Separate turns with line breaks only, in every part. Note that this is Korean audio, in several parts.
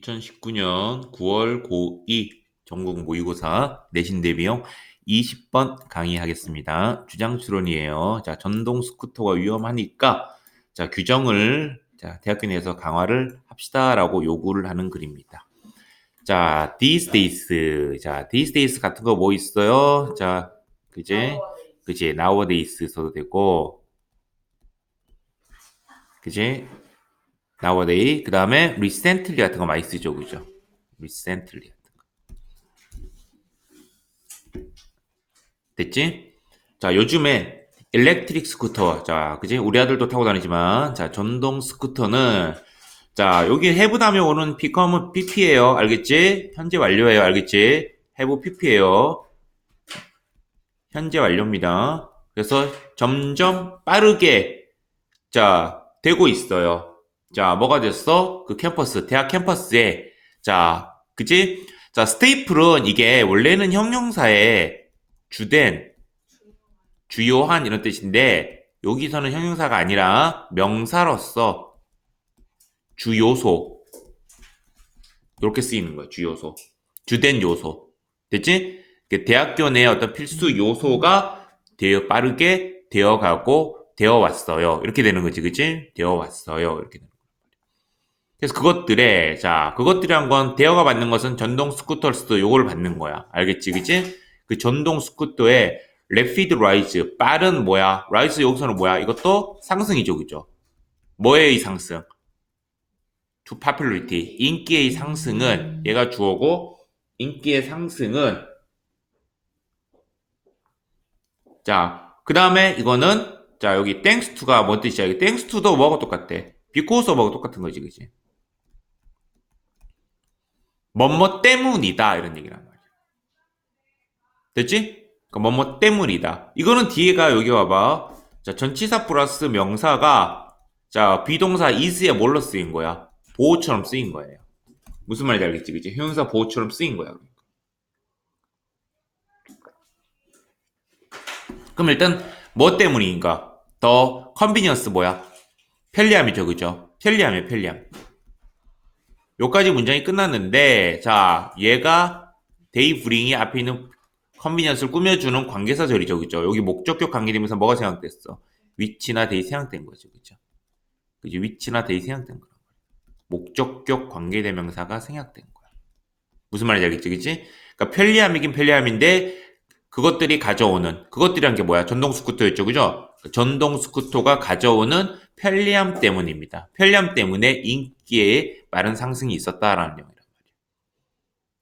2019년 9월 고2 전국 모의고사 내신 대비용 20번 강의하겠습니다. 주장 추론이에요. 자, 전동 스쿠터가 위험하니까 자, 규정을 자, 대학교 내에서 강화를 합시다라고 요구를 하는 글입니다. 자, these days. 자, these days 같은 거 뭐 있어요? 자, 그제? 그지? nowadays 써도 되고 그지? Nowadays 그 다음에 recently 같은 거 많이 쓰죠 그죠? recently 같은 거. 됐지? 자 요즘에 일렉트릭 스쿠터 자 그지? 우리 아들도 타고 다니지만. 자 전동 스쿠터는 자 여기 해부 다음에 오는 become pp예요. 알겠지? 현재 완료예요. 알겠지? 해부 pp예요. 현재 완료입니다. 그래서 점점 빠르게 자 되고 있어요 자, 뭐가 됐어? 그 캠퍼스, 대학 캠퍼스에, 자, 그지? 자, 스테이플은 이게 원래는 형용사의 주된, 주요한 이런 뜻인데, 여기서는 형용사가 아니라 명사로서 주요소. 이렇게 쓰이는 거야, 주요소. 주된 요소. 됐지? 그 대학교 내 어떤 필수 요소가 되어, 빠르게 되어가고, 되어 왔어요. 이렇게 되는 거지, 그치? 되어 왔어요. 이렇게 되는 그래서 그것들에 자 그것들이란 건 대여가 받는 것은 전동 스쿠터로서 요거를 받는 거야. 알겠지 그치? 그 전동 스쿠터의 rapid rise 빠른 뭐야? Rise 여기서는 뭐야? 이것도 상승이죠 그죠? 뭐의 상승? To popularity. 인기의 상승은 얘가 주어고 인기의 상승은 자 그 다음에 이거는 자 여기 to가 뭔 뜻이야? thanks to도 뭐하고 똑같대 because of하고 똑같은 거지 그지 뭐뭐 때문이다 이런 얘기란 말이야. 됐지? 그러니까 뭐뭐 때문이다. 이거는 뒤에가 여기 와봐. 자 전치사 플러스 명사가 자 비동사 is에 뭘로 쓰인 거야? 보호처럼 쓰인 거예요. 무슨 말인지 알겠지, 그치? 형용사 보호처럼 쓰인 거야. 그럼 일단 뭐 때문인가? 더 컨비니언스 뭐야? 편리함이죠, 그죠? 편리함이에요, 편리함. 여기까지 문장이 끝났는데 자 얘가 데이 브링이 앞에 있는 컨비니언스를 꾸며주는 관계사절이죠. 그죠? 여기 목적격 관계되면서 뭐가 생각됐어? 위치나 데이 생각된 거죠 그죠? 그죠 위치나 데이 생각된 거란 목적격 관계대명사가 생략된 거야. 무슨 말인지 알겠지? 그치 그러니까 편리함이긴 편리함인데 그것들이 가져오는 그것들이란 게 뭐야? 전동 스쿠터였죠 그죠 전동 스쿠터가 가져오는 편리함 때문입니다 편리함 때문에 인기에 빠른 상승이 있었다라는 내용이란 말이에요.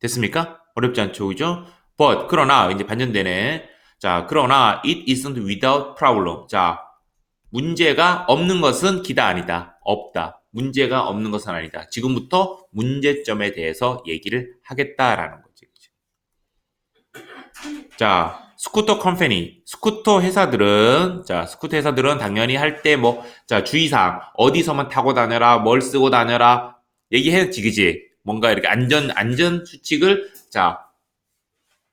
됐습니까? 어렵지 않죠, 그죠? But 그러나 이제 반전되네. 자, 그러나 it isn't without problem. 자, 문제가 없는 것은 기다 아니다. 없다. 문제가 없는 것은 아니다. 지금부터 문제점에 대해서 얘기를 하겠다라는 거지. 자, 스쿠터 컴퍼니, 스쿠터 회사들은, 자, 스쿠터 회사들은 당연히 할 때 뭐, 자, 주의사항, 어디서만 타고 다녀라, 뭘 쓰고 다녀라, 얘기해야지, 그지? 뭔가 이렇게 안전, 안전 수칙을, 자,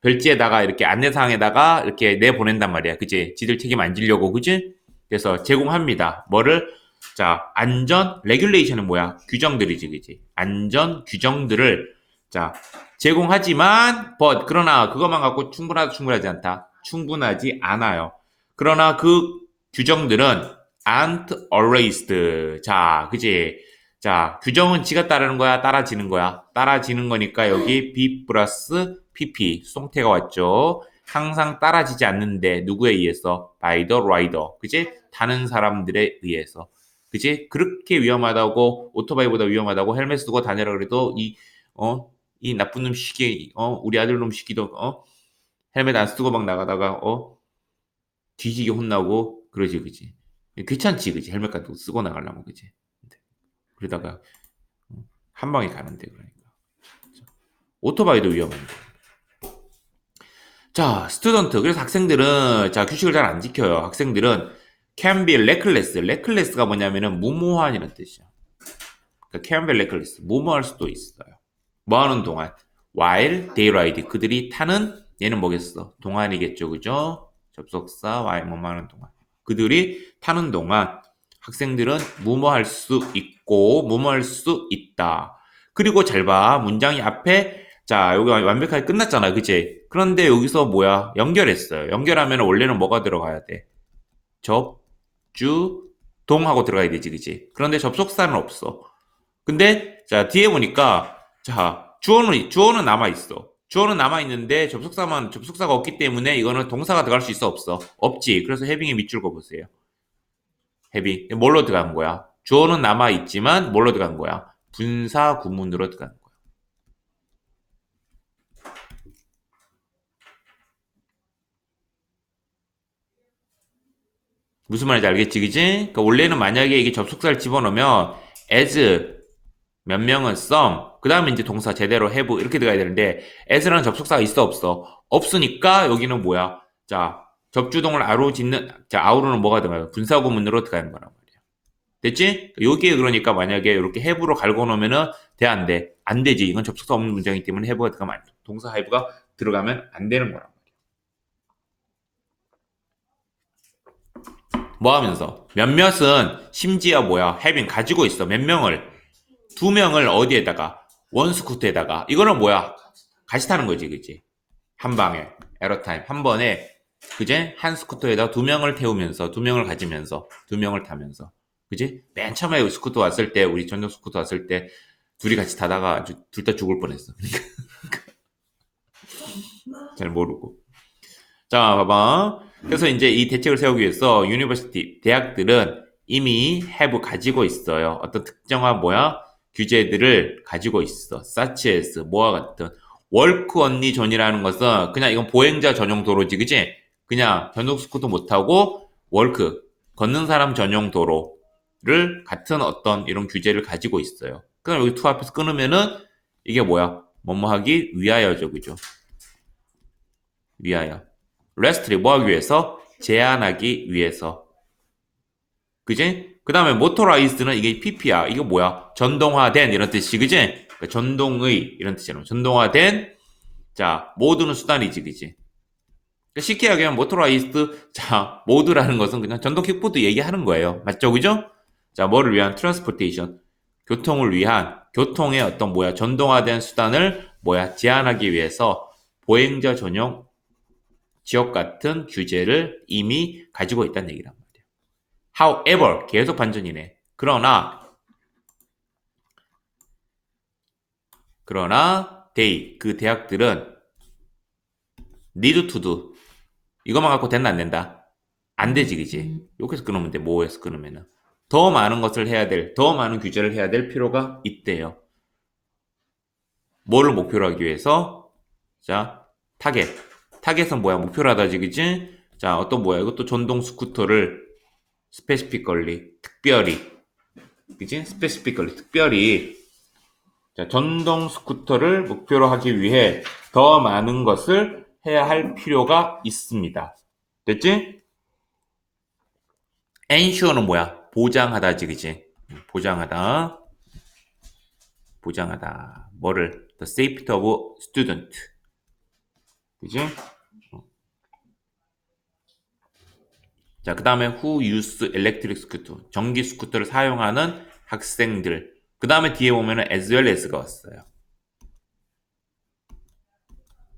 별지에다가 이렇게 안내사항에다가 이렇게 내보낸단 말이야. 그지? 지들 책임 안 지려고, 그지? 그래서 제공합니다. 뭐를? 자, 안전, 레귤레이션은 뭐야? 규정들이지, 그지? 안전 규정들을, 자, 제공하지만, but, 그러나 그것만 갖고 충분하다, 충분하지 않다. 충분하지 않아요. 그러나 그 규정들은 aren't always. 자, 그지? 자, 규정은 지가 따르는 거야? 따라지는 거야? 따라지는 거니까 여기 B 플러스 PP, 수동태가 왔죠. 항상 따라지지 않는데 누구에 의해서? by the rider. 그지? 타는 사람들에 의해서. 그지? 그렇게 위험하다고, 오토바이보다 위험하다고 헬멧 쓰고 다녀라 그래도 이, 어, 이 나쁜 놈 시기, 어, 우리 아들 놈 시기도, 어, 헬멧 안 쓰고 막 나가다가, 어, 뒤지게 혼나고, 그러지, 그지? 귀찮지, 그지? 헬멧 거 쓰고 나가려면, 그지? 그러다가 한 방에 가는데 그러니까. 오토바이도 위험한데. 자 스튜던트. 그래서 학생들은 자 규칙을 잘 안 지켜요. 학생들은 can be reckless. reckless가 뭐냐면은 무모한이라는 뜻이야. 그러니까 can be reckless. 무모할 수도 있어요 뭐 하는 동안 while they ride 그들이 타는 얘는 뭐겠어 동안이겠죠 그죠 접속사 while 뭐 하는 동안 그들이 타는 동안 학생들은 무모할 수 있고 무모할 수 있다. 그리고 잘 봐. 문장이 앞에 자, 여기 완벽하게 끝났잖아. 그치? 그런데 여기서 뭐야? 연결했어요. 연결하면 원래는 뭐가 들어가야 돼? 접, 주, 동하고 들어가야 되지. 그치? 그런데 접속사는 없어. 근데 자, 뒤에 보니까 자, 주어는 주어는 남아 있어. 주어는 남아 있는데 접속사만 접속사가 없기 때문에 이거는 동사가 들어갈 수 있어 없어? 없지. 그래서 해빙의 밑줄 거 보세요. 해빙. 뭘로 들어간 거야? 주어는 남아 있지만 뭘로 들어간 거야? 분사 구문으로 들어간 거야. 무슨 말인지 알겠지, 그지? 그러니까 원래는 만약에 이게 접속사를 집어넣으면 as 몇 명은 some 그 다음에 이제 동사 제대로 have 이렇게 들어가야 되는데 as라는 접속사가 있어 없어? 없으니까 여기는 뭐야? 자 접주동을 아로 짓는 자 아우로는 뭐가 들어가요? 분사 구문으로 들어가는 거란 말이야. 됐지? 여기에 그러니까 만약에 이렇게 have로 갈고 놓으면은 돼 안 돼? 안 되지. 이건 접속사 없는 문장이기 때문에 have가 들어가면 안 돼. 동사 have가 들어가면 안 되는 거란 말이야. 뭐 하면서 몇몇은 심지어 뭐야? having 가지고 있어. 몇 명을 두 명을 어디에다가 원스쿠트에다가 이거는 뭐야? 같이 타는 거지, 그치? 한 방에 에러타임 한 번에 그제 한 스쿠터에다 두 명을 태우면서 두 명을 가지면서 두 명을 타면서 그지? 맨 처음에 스쿠터 왔을 때 우리 전용 스쿠터 왔을 때 둘이 같이 타다가 둘 다 죽을 뻔했어. 잘 모르고. 자, 봐봐. 그래서 이제 이 대책을 세우기 위해서 유니버시티 대학들은 이미 have 가지고 있어요. 어떤 특정한 뭐야? 규제들을 가지고 있어. as 뭐와 같은 월크 언니 존이라는 것은 그냥 이건 보행자 전용 도로지, 그지? 그냥 전동 스쿠터 못 타고 월크 걷는 사람 전용 도로를 같은 어떤 이런 규제를 가지고 있어요. 그럼 여기 투 앞에서 끊으면은 이게 뭐야? 뭐뭐 하기 위하여죠, 그죠? 위하여. 레스트리 뭐 하기 위해서? 제한하기 위해서. 그지? 그 다음에 모토라이즈는 이게 PP야. 이거 뭐야? 전동화된 이런 뜻이 그지? 그러니까 전동의 이런 뜻이잖아. 전동화된 자 모드는 수단이지 그지? 그러니까 쉽게 얘기하면 모토라이즈드 자 모드라는 것은 그냥 전동 킥보드 얘기하는 거예요. 맞죠? 그죠? 자 뭐를 위한 트랜스포테이션 교통을 위한 교통의 어떤 뭐야 전동화된 수단을 뭐야 제한하기 위해서 보행자 전용 지역 같은 규제를 이미 가지고 있다는 말이에요. However, 계속 반전이네. 그러나, 그러나, they, 그 대학들은 need to do. 이것만 갖고 된다, 안 된다? 안 되지, 그지? 여기서 끊으면 돼, 뭐에서 끊으면은. 더 많은 것을 해야 될, 더 많은 규제를 해야 될 필요가 있대요. 뭐를 목표로 하기 위해서? 자, 타겟. 타겟은 뭐야? 목표로 하다지, 그지? 자, 어떤 뭐야? 이것도 전동 스쿠터를 스페시피컬리 특별히 그지? 스페시피컬리 특별히 자, 전동 스쿠터를 목표로 하기 위해 더 많은 것을 해야 할 필요가 있습니다. 됐지? ensure는 뭐야? 보장하다지, 그지? 보장하다. 보장하다. 뭐를? The safety of student. 그지? 자, 그 다음에 who use electric scooter. 전기 스쿠터를 사용하는 학생들. 그 다음에 뒤에 보면은 as well as가 왔어요.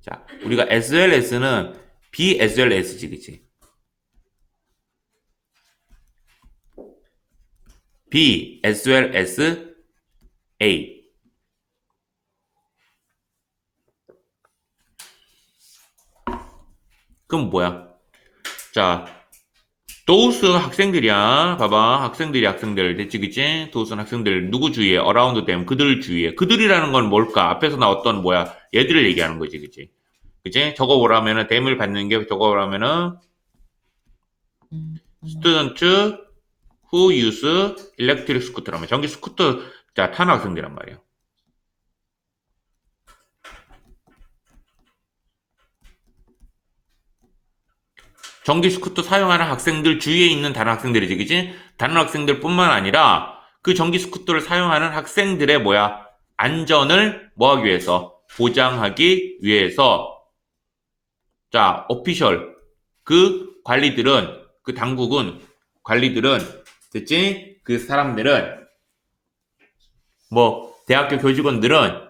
자, 우리가 as well as는 be as well as지, 그치? be as well as a. 그럼 뭐야? 자, 도우스 학생들이야. 봐봐. 학생들이 학생들. 됐지, 그치? 도우스는 학생들. 누구 주위에? 어라운드 댐. 그들 주위에. 그들이라는 건 뭘까? 앞에서 나왔던 뭐야? 얘들을 얘기하는 거지, 그치? 그치? 저거 보라면은, 댐을 받는 게 저거 보라면은, student who use electric scooter라면 전기 스쿠터 자 타는 학생들란 말이야. 전기 스쿠터 사용하는 학생들 주위에 있는 다른 학생들이지, 그지? 다른 학생들 뿐만 아니라 그 전기 스쿠터를 사용하는 학생들의 뭐야? 안전을 뭐 하기 위해서? 보장하기 위해서. 자, 오피셜. 그 관리들은, 그 당국은, 관리들은, 됐지? 그 사람들은 뭐, 대학교 교직원들은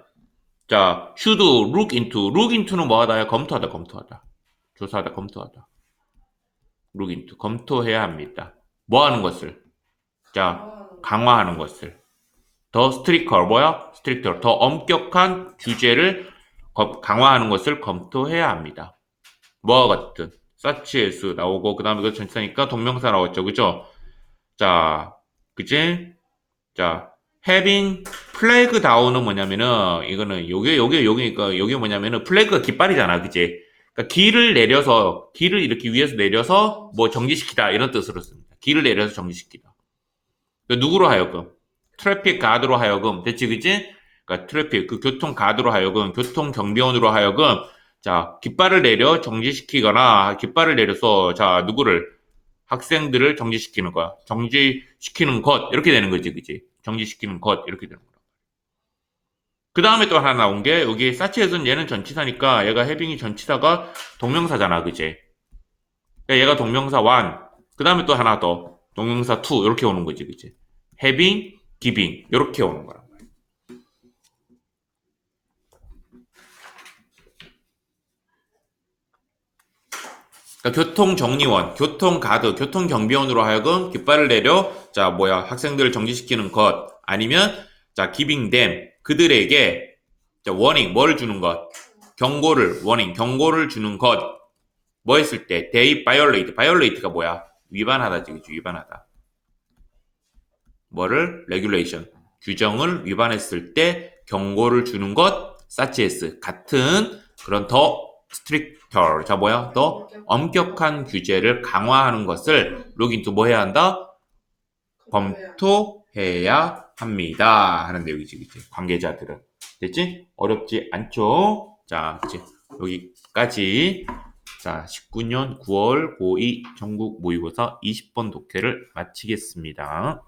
자, should look into. look into는 뭐하다야? 검토하다, 검토하다. 조사하다, 검토하다. Into. 검토해야 합니다. 뭐 하는 것을? 자, 강화하는 것을. 더 스트리커, 뭐야? 스트릭터. 더 엄격한 규제를 검- 강화하는 것을 검토해야 합니다. 뭐와 같은. as 나오고, 그 다음에 이거 전치사니까 동명사 나왔죠. 그죠? 자, 그치? 자, having flag down은 뭐냐면은, 이거는, 요게, 요게, 요게니까, 요게 뭐냐면은, 플래그가 깃발이잖아. 그치? 그러니까 길을 내려서, 길을 이렇게 위에서 내려서, 뭐 정지시키다. 이런 뜻으로 씁니다. 길을 내려서 정지시키다. 그 누구로 하여금? 트래픽 가드로 하여금. 됐지, 그치? 그러니까 트래픽, 그 교통 가드로 하여금, 교통 경비원으로 하여금, 자, 깃발을 내려 정지시키거나, 깃발을 내려서, 자, 누구를, 학생들을 정지시키는 거야. 정지시키는 것. 이렇게 되는 거지, 그치? 정지시키는 것. 이렇게 되는 거야. 그 다음에 또 하나 나온 게, 여기 사치에서는 얘는 전치사니까, 얘가 해빙이 전치사가 동명사잖아, 그치? 그러니까 얘가 동명사 1. 그 다음에 또 하나 더. 동명사 2. 이렇게 오는 거지, 그치? having, giving. 이렇게 오는 거야. 그러니까 교통정리원, 교통가드, 교통경비원으로 하여금 깃발을 내려 자 뭐야 학생들을 정지시키는 것 아니면 자 giving 그들에게 자 warning 뭘 주는 것? 경고를 warning 경고를 주는 것. 뭐 했을 때? they violate. violate가 뭐야? 위반하다 지금 위반하다. 뭐를? regulation. 규정을 위반했을 때 경고를 주는 것 such as 같은 그런 더 stricter. 자 뭐야? 더 엄격한 규제를 강화하는 것을 로긴투 뭐 해야 한다? 검토해야 합니다. 하는 내용이지, 그치? 관계자들은. 됐지? 어렵지 않죠? 자, 이제 여기까지. 자, 19년 9월 고2 전국 모의고사 20번 독해를 마치겠습니다.